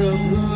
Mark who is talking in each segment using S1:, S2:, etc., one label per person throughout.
S1: ร่ำไห้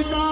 S1: Africa.